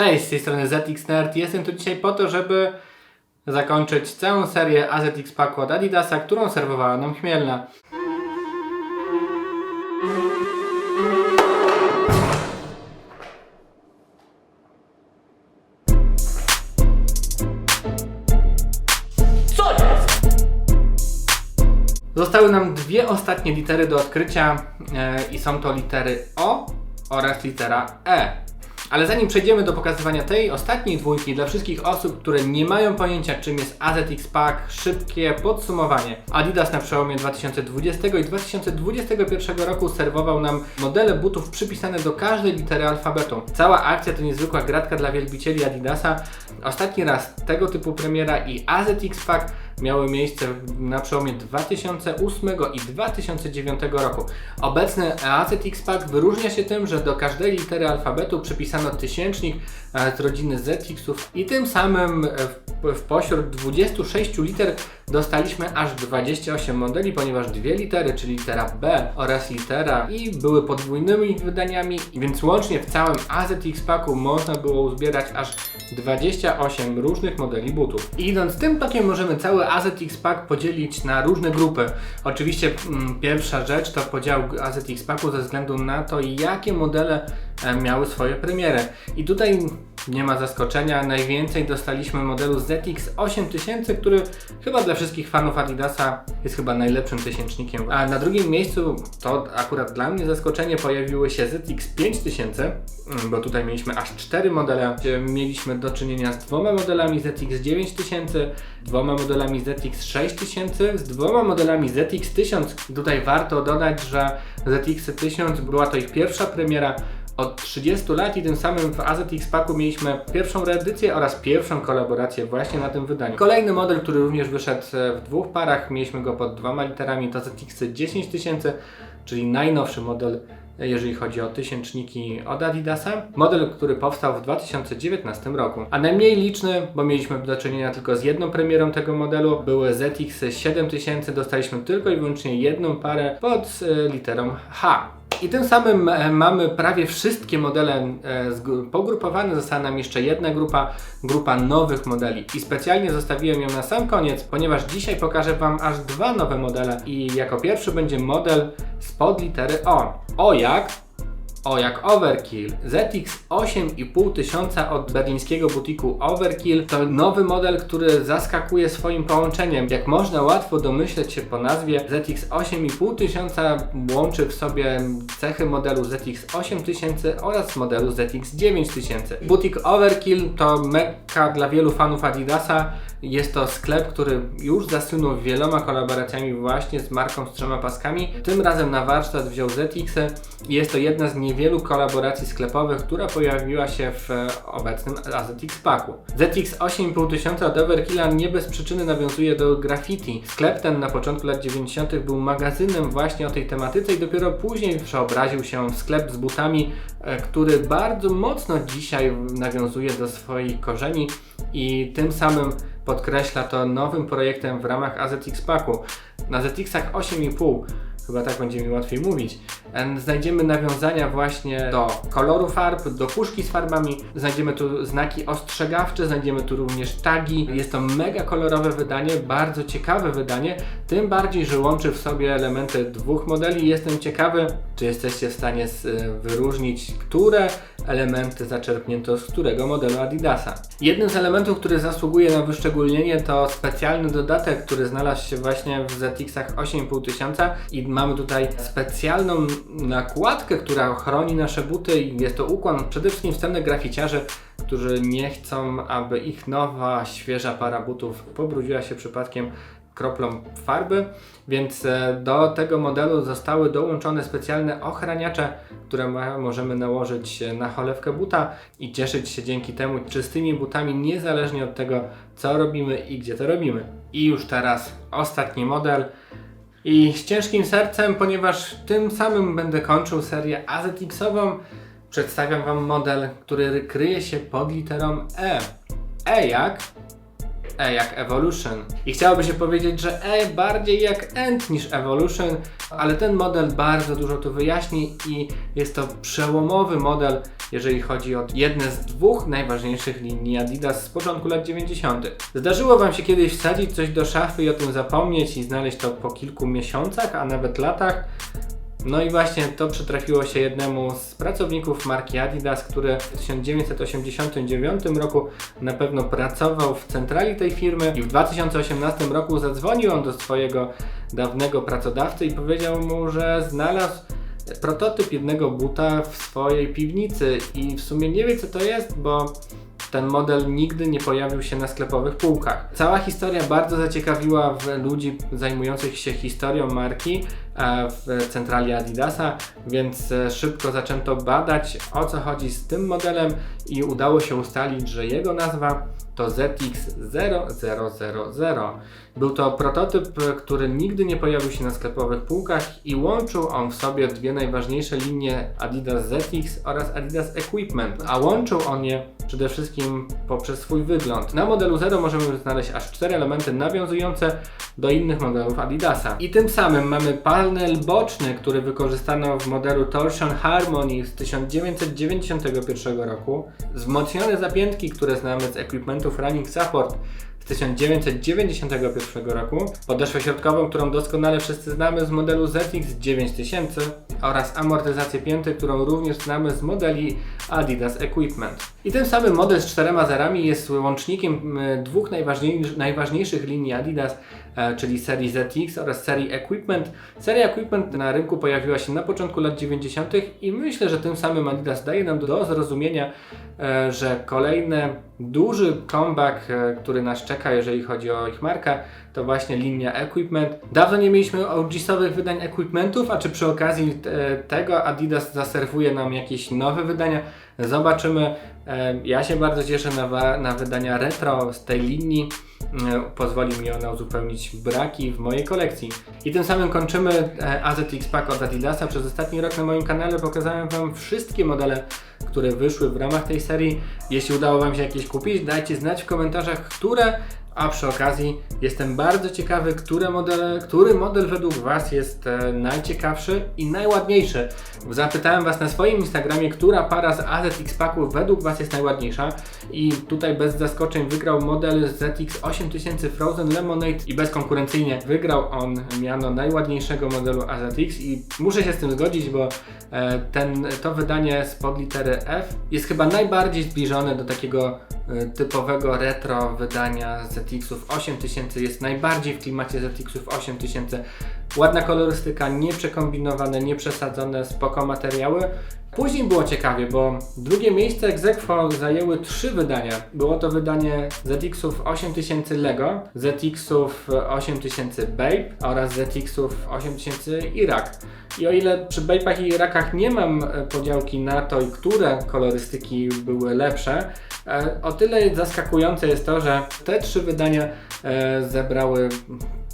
Cześć, z tej strony ZX Nerd. Jestem tu dzisiaj po to, żeby zakończyć całą serię AZX Packu od Adidasa, którą serwowała nam Chmielna. Co jest? Zostały nam dwie ostatnie litery do odkrycia e, i są to litery O oraz litera E. Ale zanim przejdziemy do pokazywania tej ostatniej dwójki dla wszystkich osób, które nie mają pojęcia czym jest AZX Pack, szybkie podsumowanie. Adidas na przełomie 2020 i 2021 roku serwował nam modele butów przypisane do każdej litery alfabetu. Cała akcja to niezwykła gratka dla wielbicieli Adidasa. Ostatni raz tego typu premiera i AZX Pack miały miejsce na przełomie 2008 i 2009 roku. Obecny AZX Pack wyróżnia się tym, że do każdej litery alfabetu przypisano tysięcznik e, z rodziny ZX-ów i tym samym e, w, pośród 26 liter dostaliśmy aż 28 modeli, ponieważ dwie litery, czyli litera B oraz litera I były podwójnymi wydaniami, więc łącznie w całym AZX Packu można było uzbierać aż 28 różnych modeli butów. I idąc tym tokiem możemy cały AZX Pack podzielić na różne grupy. Oczywiście mm, pierwsza rzecz to podział AZX Packu ze względu na to, jakie modele e, miały swoje premiery. I tutaj nie ma zaskoczenia, najwięcej dostaliśmy modelu ZX 8000, który chyba dla wszystkich fanów Adidasa jest chyba najlepszym tysięcznikiem. A na drugim miejscu, to akurat dla mnie zaskoczenie, pojawiły się ZX 5000, mm, bo tutaj mieliśmy aż cztery modele. Mieliśmy do czynienia z dwoma modelami ZX 9000, dwoma modelami ZX 6000, z dwoma modelami ZX 1000. Tutaj warto dodać, że ZX 1000 była to ich pierwsza premiera od 30 lat i tym samym w AZX Packu mieliśmy pierwszą reedycję oraz pierwszą kolaborację właśnie na tym wydaniu. Kolejny model, który również wyszedł e, w dwóch parach, mieliśmy go pod dwoma literami, to ZX 10000, czyli najnowszy model e, jeżeli chodzi o tysięczniki od Adidasa. Model, który powstał w 2019 roku. A najmniej liczny, bo mieliśmy do czynienia tylko z jedną premierą tego modelu, były ZX 7000, dostaliśmy tylko i wyłącznie jedną parę pod e, literą H. I tym samym e, mamy prawie wszystkie modele e, pogrupowane. Została nam jeszcze jedna grupa, grupa nowych modeli. I specjalnie zostawiłem ją na sam koniec, ponieważ dzisiaj pokażę Wam aż dwa nowe modele. I jako pierwszy będzie model spod litery O. O jak? O jak Overkill. ZX 8500 od berlińskiego butiku Overkill to nowy model, który zaskakuje swoim połączeniem. Jak można łatwo domyśleć się po nazwie, ZX 8500 łączy w sobie cechy modelu ZX 8000 oraz modelu ZX 9000. Butik Overkill to mekka dla wielu fanów Adidasa. Jest to sklep, który już zasłynął wieloma kolaboracjami właśnie z marką z trzema paskami. Tym razem na warsztat wziął ZX. Jest to jedna z niewielu kolaboracji sklepowych, która pojawiła się w e, obecnym AZX Packu. ZX 8500 od Overkilla nie bez przyczyny nawiązuje do graffiti. Sklep ten na początku lat 90. był magazynem właśnie o tej tematyce i dopiero później przeobraził się w sklep z butami, e, który bardzo mocno dzisiaj nawiązuje do swoich korzeni i tym samym podkreśla to nowym projektem w ramach AZX Packu. Na ZX-ach 8,5 chyba tak będzie mi łatwiej mówić, em, znajdziemy nawiązania właśnie do koloru farb, do puszki z farbami, znajdziemy tu znaki ostrzegawcze, znajdziemy tu również tagi. Jest to mega kolorowe wydanie, bardzo ciekawe wydanie, tym bardziej, że łączy w sobie elementy dwóch modeli. Jestem ciekawy, czy jesteście w stanie z, wyróżnić, które elementy zaczerpnięto z którego modelu Adidasa. Jednym z elementów, który zasługuje na wyszczególnienie to specjalny dodatek, który znalazł się właśnie w ZX-ach 8500 i mamy tutaj specjalną nakładkę, która chroni nasze buty i jest to ukłon przede wszystkim wstępnych graficiarzy, którzy nie chcą, aby ich nowa, świeża para butów pobrudziła się przypadkiem kroplą farby, więc e, do tego modelu zostały dołączone specjalne ochraniacze, które możemy nałożyć e, na cholewkę buta i cieszyć się dzięki temu czystymi butami, niezależnie od tego, co robimy i gdzie to robimy. I już teraz ostatni model. I z ciężkim sercem, ponieważ tym samym będę kończył serię AZX-ową, przedstawiam Wam model, który kryje się pod literą E. E jak E jak Evolution. I chciałoby się powiedzieć, że E bardziej jak End niż Evolution, ale ten model bardzo dużo tu wyjaśni i jest to przełomowy model, jeżeli chodzi o jedne z dwóch najważniejszych linii Adidas z początku lat 90. Zdarzyło Wam się kiedyś wsadzić coś do szafy i o tym zapomnieć i znaleźć to po kilku miesiącach, a nawet latach? No i właśnie to przytrafiło się jednemu z pracowników marki Adidas, który w 1989 roku na pewno pracował w centrali tej firmy i w 2018 roku zadzwonił on do swojego dawnego pracodawcy i powiedział mu, że znalazł prototyp jednego buta w swojej piwnicy i w sumie nie wie co to jest, bo ten model nigdy nie pojawił się na sklepowych półkach. Cała historia bardzo zaciekawiła ludzi zajmujących się historią marki w centrali Adidasa, więc e, szybko zaczęto badać o co chodzi z tym modelem i udało się ustalić, że jego nazwa to ZX0000. Był to prototyp, który nigdy nie pojawił się na sklepowych półkach i łączył on w sobie dwie najważniejsze linie Adidas ZX oraz Adidas Equipment, a łączył on je przede wszystkim poprzez swój wygląd. Na modelu 0 możemy znaleźć aż cztery elementy nawiązujące do innych modelów Adidasa. I tym samym mamy panel boczny, który wykorzystano w modelu Torsion Harmony z 1991 roku, wzmocnione zapiętki, które znamy z equipmentów Running Support 1991 roku, podeszwę środkową, którą doskonale wszyscy znamy z modelu ZX 9000 oraz amortyzację pięty, którą również znamy z modeli Adidas Equipment. I tym samym model z czterema zerami jest łącznikiem dwóch najważniejszych, najważniejszych linii Adidas, e, czyli serii ZX oraz serii Equipment. Seria Equipment na rynku pojawiła się na początku lat 90. i myślę, że tym samym Adidas daje nam do zrozumienia, e, że kolejny duży comeback, e, który nas czeka, jeżeli chodzi o ich markę, to właśnie linia Equipment. Dawno nie mieliśmy OG-sowych wydań Equipmentów, a czy przy okazji e, tego Adidas zaserwuje nam jakieś nowe wydania? Zobaczymy. E, Ja się bardzo cieszę na, na wydania retro z tej linii. E, Pozwoli mi ona uzupełnić braki w mojej kolekcji. I tym samym kończymy e, AZX Pack od Adidasa. Przez ostatni rok na moim kanale pokazałem Wam wszystkie modele, które wyszły w ramach tej serii. Jeśli udało Wam się jakieś kupić, dajcie znać w komentarzach, które a przy okazji jestem bardzo ciekawy, które modele, który model według Was jest e, najciekawszy i najładniejszy. Zapytałem Was na swoim Instagramie, która para z AZX Packu według Was jest najładniejsza i tutaj bez zaskoczeń wygrał model ZX 8000 Frozen Lemonade i bezkonkurencyjnie wygrał on miano najładniejszego modelu AZX i muszę się z tym zgodzić, bo e, ten, to wydanie spod litery F jest chyba najbardziej zbliżone do takiego typowego retro wydania ZX-ów 8000 jest najbardziej w klimacie ZX-ów 8000 ładna kolorystyka, nieprzekombinowane, nieprzesadzone, spoko materiały Później było ciekawie, bo drugie miejsce egzekwo zajęły trzy wydania. Było to wydanie ZX-ów 8000 Lego, ZX-ów 8000 Babe oraz ZX-ów 8000 Irak. I o ile przy Bape'ach i Irakach nie mam e, podziałki na to, i które kolorystyki były lepsze, e, o tyle zaskakujące jest to, że te trzy wydania e, zebrały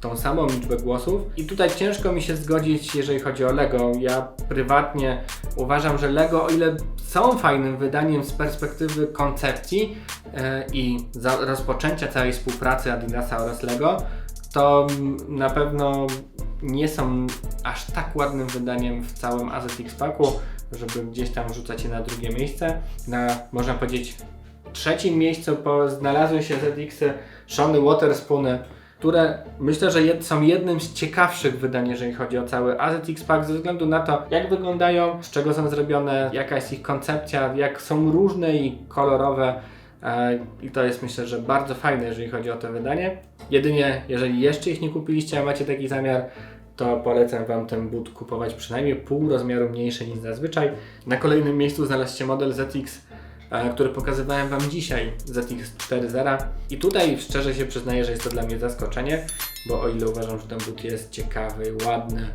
tą samą liczbę głosów. I tutaj ciężko mi się zgodzić, jeżeli chodzi o Lego. Ja prywatnie uważam, że Lego, o ile są fajnym wydaniem z perspektywy koncepcji e, i rozpoczęcia całej współpracy Adidasa oraz Lego, to na pewno nie są aż tak ładnym wydaniem w całym AZX Packu, żeby gdzieś tam rzucać je na drugie miejsce. Na, można powiedzieć, trzecim miejscu po, znalazły się ZX-y Shony Waterspoony, które myślę, że są jednym z ciekawszych wydań, jeżeli chodzi o cały AZX Pack, ze względu na to, jak wyglądają, z czego są zrobione, jaka jest ich koncepcja, jak są różne i kolorowe. E, I to jest myślę, że bardzo fajne, jeżeli chodzi o to wydanie. Jedynie, jeżeli jeszcze ich nie kupiliście, a macie taki zamiar, to polecam Wam ten but kupować przynajmniej pół rozmiaru mniejszy niż zazwyczaj. Na kolejnym miejscu znalazł się model ZX który pokazywałem Wam dzisiaj, ZX 4.0 i tutaj szczerze się przyznaję, że jest to dla mnie zaskoczenie, bo o ile uważam, że ten but jest ciekawy, ładny,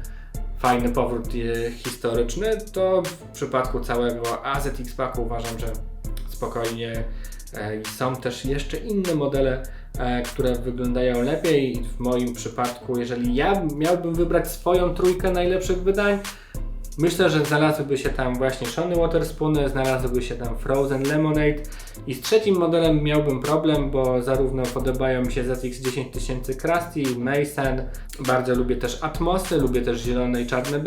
fajny powrót e, historyczny, to w przypadku całego AZX Packu uważam, że spokojnie e, są też jeszcze inne modele, e, które wyglądają lepiej. W moim przypadku, jeżeli ja miałbym wybrać swoją trójkę najlepszych wydań, Myślę, że znalazłyby się tam właśnie Shony Waterspoony, znalazłyby się tam Frozen Lemonade i z trzecim modelem miałbym problem, bo zarówno podobają mi się ZX 10000 Krusty, Mason, bardzo lubię też Atmosy, lubię też zielone i czarne.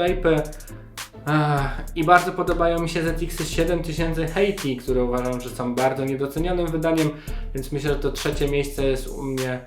Ach, I bardzo podobają mi się ZX 7000 Haiti, które uważam, że są bardzo niedocenionym wydaniem, więc myślę, że to trzecie miejsce jest u mnie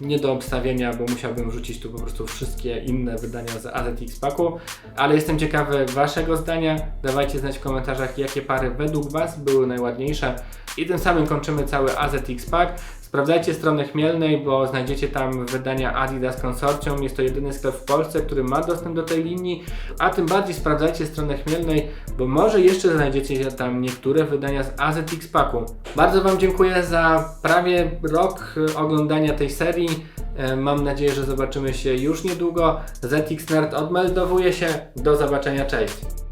nie do obstawienia, bo musiałbym rzucić tu po prostu wszystkie inne wydania z AZX Packu, ale jestem ciekawy Waszego zdania. Dawajcie znać w komentarzach, jakie pary według Was były najładniejsze. I tym samym kończymy cały AZX Pack. Sprawdzajcie stronę Chmielnej, bo znajdziecie tam wydania Adidas Consortium. Jest to jedyny sklep w Polsce, który ma dostęp do tej linii. A tym bardziej sprawdzajcie stronę Chmielnej, bo może jeszcze znajdziecie tam niektóre wydania z AZX Packu. Bardzo Wam dziękuję za prawie rok y, oglądania tej serii. E, Mam nadzieję, że zobaczymy się już niedługo. ZX Nerd odmeldowuje się. Do zobaczenia, cześć!